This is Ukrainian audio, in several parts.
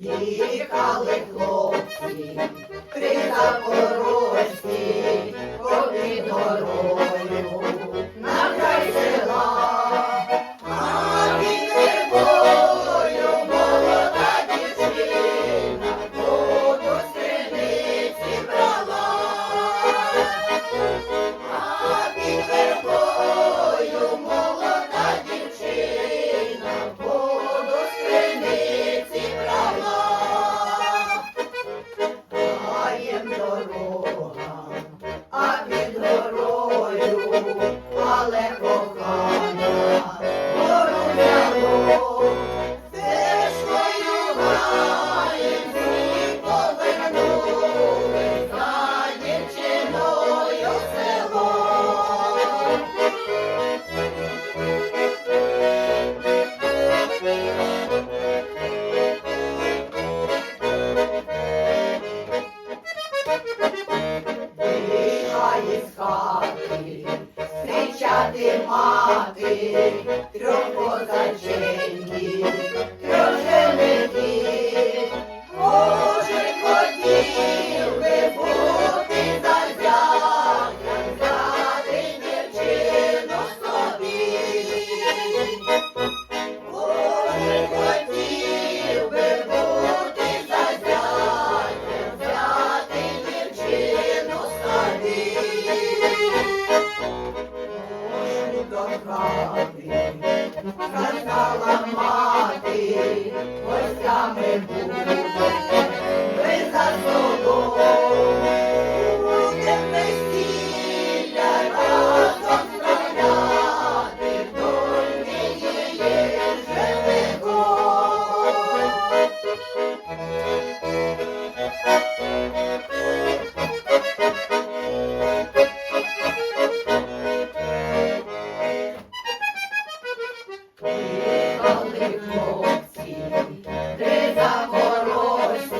Їхали хлопці, при запорожці. Lord,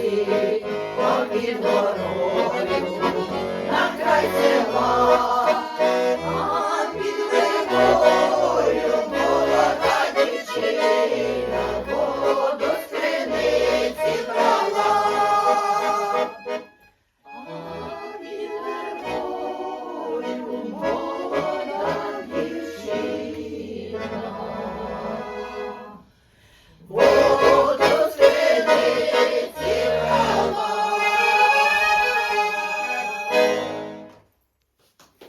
дороги, по під дороги.